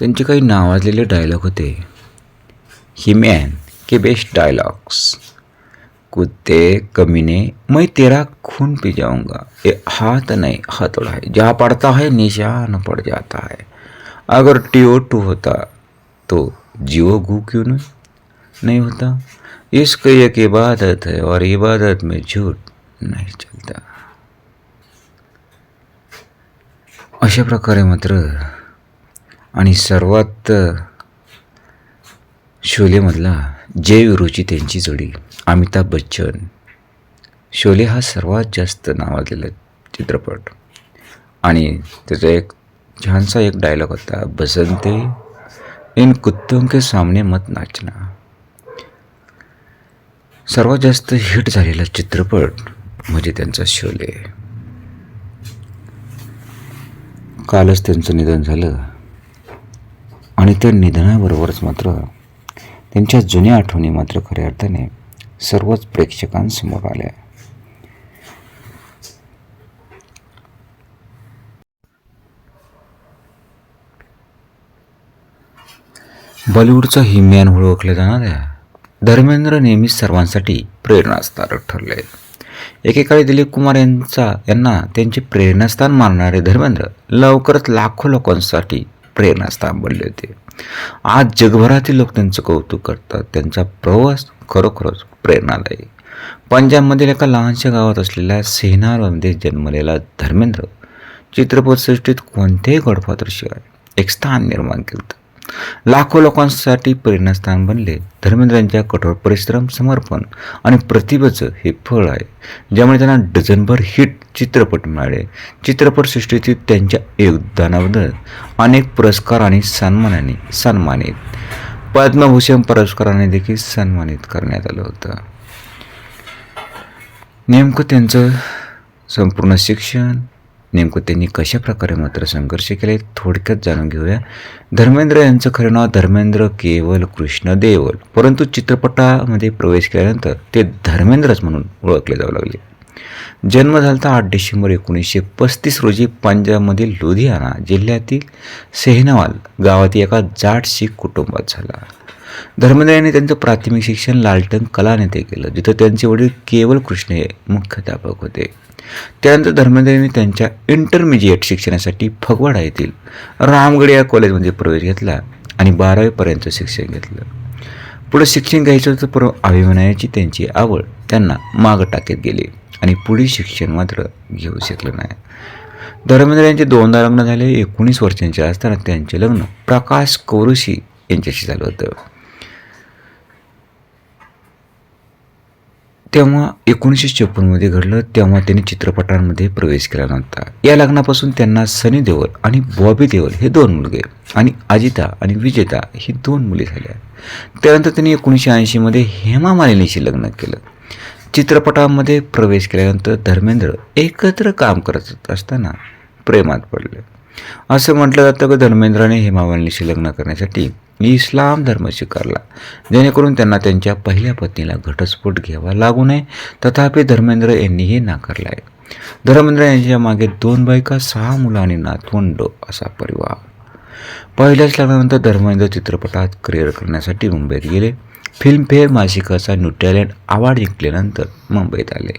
त्यांचे काही नावाजलेले डायलॉग होते. हिमॅन के बेस्ट डायलॉग्स कुत्ते कमीने मैं तेरा खून पी जाऊंगा. ये हाथ नहीं हथौड़ा है जहाँ पड़ता है निशान पड़ जाता है. अगर टीओ टू होता तो जियो गु क्यों नहीं नहीं होता. इश्क एक इबादत है और इबादत में झूठ नहीं चलता. अशा प्रकारे मात्र आणि सर्वात शोलेमधला जय विरूची त्यांची जोडी अमिताभ बच्चन. शोले हा सर्वात जास्त नावाजलेला चित्रपट. आणि त्याचा एक छानसा एक डायलॉग होता बसंते इन कुत्तों के सामने मत नाचना. सर्वात जास्त हिट झालेला चित्रपट म्हणजे त्यांचा शोले. कालच त्यांचं निधन झालं. आणि त्या निधनाबरोबरच मात्र त्यांच्या जुन्या आठवणी मात्र खऱ्या अर्थाने सर्वच प्रेक्षकांसमोर आल्या. बॉलिवूडचा हिमॅन ओळखल्या जाणाऱ्या धर्मेंद्र नेहमीच सर्वांसाठी प्रेरणास्थानक ठरले. एकेकाळी दिलीप कुमार यांचा यांना त्यांचे प्रेरणास्थान मानणारे धर्मेंद्र लवकरच लाखो लोकांसाठी प्रेरणास्थान बनले होते. आज जगभरातील लोक त्यांचं कौतुक करतात. त्यांचा प्रवास खरोखरच प्रेरणादायी. पंजाबमधील एका लहानशा गावात असलेल्या सेनारमध्ये जन्मलेला धर्मेंद्र चित्रपटसृष्टीत कोणत्याही गडपात्राशिवाय एक स्थान निर्माण केलं लाखो लोकांसाठी प्रेरणास्थान बनले. धर्मेंद्रांच्या कठोर परिश्रम समर्पण आणि प्रतिभेचं हे फळ आहे ज्यामुळे त्यांना डझनभर हिट चित्रपट मिळाले. चित्रपटसृष्टीतील त्यांच्या योगदानाबद्दल अनेक पुरस्कार आणि सन्मानाने सन्मानित. पद्मभूषण पुरस्काराने देखील सन्मानित करण्यात आलं होतं. नेमकं त्यांचं संपूर्ण शिक्षण नेमकं त्यांनी कशा प्रकारे मात्र संघर्ष केले थोडक्यात जाणून घेऊया. धर्मेंद्र यांचं खरं नाव धर्मेंद्र केवल कृष्ण देवल. परंतु चित्रपटामध्ये प्रवेश केल्यानंतर ते धर्मेंद्रच म्हणून ओळखले जाऊ लागले. जन्म झाला आठ डिसेंबर एकोणीसशे पस्तीस रोजी पंजाबमधील लुधियाना जिल्ह्यातील सेहनावाल गावातील एका जाट शीख कुटुंबात झाला. धर्मेंद्र यांनी त्यांचं प्राथमिक शिक्षण लालटन कला नेते केलं जिथं त्यांचे वडील केवल कृष्ण हे मुख्याध्यापक होते. त्यानंतर धर्मेंद्रांनी त्यांच्या इंटरमिजिएट शिक्षणासाठी फगवाडा येथील रामगड या कॉलेजमध्ये प्रवेश घेतला आणि बारावीपर्यंत शिक्षण घेतलं. पुढे शिक्षण घ्यायचं होतं पर अभिनयाची त्यांची आवड त्यांना मागं टाकत गेली आणि पुढील शिक्षण मात्र घेऊ शकलं नाही. धर्मेंद्र यांचे दोनदा लग्न झाले एकोणीस वर्षांचे असताना त्यांचे लग्न प्रकाश कौरुशी यांच्याशी झालं होतं. तेव्हा एकोणीसशे चोपन्नमध्ये घडलं तेव्हा त्यांनी चित्रपटांमध्ये प्रवेश केला नव्हता. या लग्नापासून त्यांना सनी देओल आणि बॉबी देओल हे दोन मुलगे आणि अजिता आणि विजेता ही दोन मुली झाल्या. त्यानंतर त्यांनी एकोणीसशे ऐंशीमध्ये हेमा मालिनीशी लग्न केलं. चित्रपटामध्ये प्रवेश केल्यानंतर धर्मेंद्र एकत्र काम करत असताना प्रेमात पडले. असं म्हटलं जातं की धर्मेंद्राने हेमा मालिनीशी लग्न करण्यासाठी मी इस्लाम धर्म स्वीकारला. जेणेकरून त्यांना त्यांच्या पहिल्या पत्नीला घटस्फोट घ्यावा लागू नये. तथापि धर्मेंद्र यांनीही नाकारला आहे धर्मेंद्र यांच्या मागे दोन बायका सहा मुलं आणि नातवंड असा परिवार. पहिल्याच लग्नानंतर धर्मेंद्र चित्रपटात करिअर करण्यासाठी मुंबईत गेले. फिल्मफेअर मासिकाचा न्यू टॅलेंट अवॉर्ड जिंकल्यानंतर मुंबईत आले.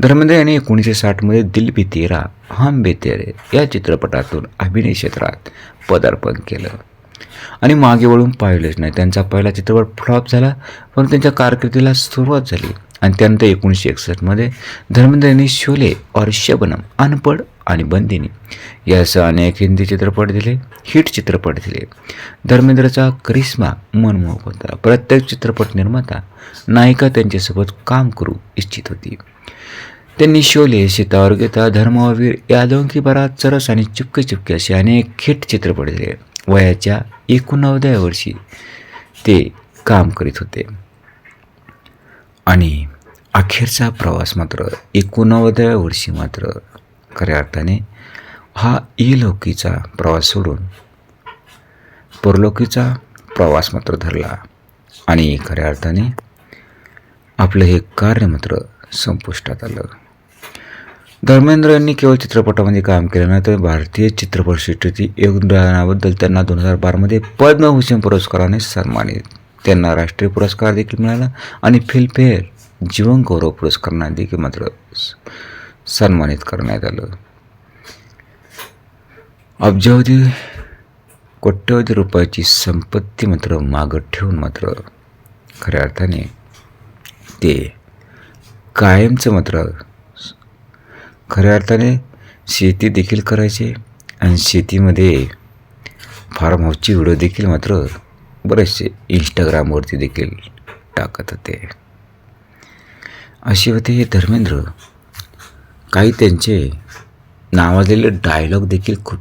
धर्मेंद्र यांनी एकोणीसशे साठमध्ये दिल भी तेरा हम बेतेरे या चित्रपटातून अभिनय क्षेत्रात पदार्पण केलं. आणि मागे वळून पाहिलेच नाही. त्यांचा पहिला चित्रपट फ्लॉप झाला पण त्यांच्या कारकिर्दीला सुरुवात झाली. आणि त्यानंतर एकोणीसशे एकसष्टमध्ये धर्मेंद्र यांनी शोले और शबनम अनपड आणि बंदिनी यासह अनेक हिंदी चित्रपट दिले हिट चित्रपट दिले. धर्मेंद्रचा करिश्मा मनमोहक होता. प्रत्येक चित्रपट निर्माता नायिका त्यांच्यासोबत काम करू इच्छित होती. त्यांनी शोले सीतावर गीता धर्मवीर यादव की बरात चरस आणि चुपके चुपके असे अनेक हिट चित्रपट दिले. वयाच्या एकोणावद्या वर्षी ते काम करीत होते. आणि अखेरचा प्रवास मात्र एकोणावद्या वर्षी मात्र खऱ्या अर्थाने हा इलौकीचा प्रवास सोडून परलोकीचा प्रवास मात्र धरला. आणि खऱ्या अर्थाने आपलं हे कार्य मात्र संपुष्टात आलं. धर्मेंद्र यांनी केवळ चित्रपटामध्ये काम केलं नाही तर भारतीय चित्रपटसृष्टीतील योगदानाबद्दल त्यांना दोन हजार बारामध्ये पद्मभूषण पुरस्काराने सन्मानित. त्यांना राष्ट्रीय पुरस्कार देखील मिळाला आणि फिल्मफेअर जीवन गौरव पुरस्कारांना देखील मात्र स- सन्मानित करण्यात आलं. अब्जावधी कोट्यवधी रुपयाची संपत्ती मात्र मागं ठेवून मात्र खऱ्या अर्थाने ते कायमचं मात्र खऱ्या अर्थाने शेती देखील करायचे आणि शेतीमध्ये फार्म हाऊसची व्हिडिओ देखील मात्र बरेचसे इंस्टाग्रामवरती देखील टाकत होते. असे होते हे धर्मेंद्र. काही त्यांचे नावाजलेले डायलॉग देखील खूप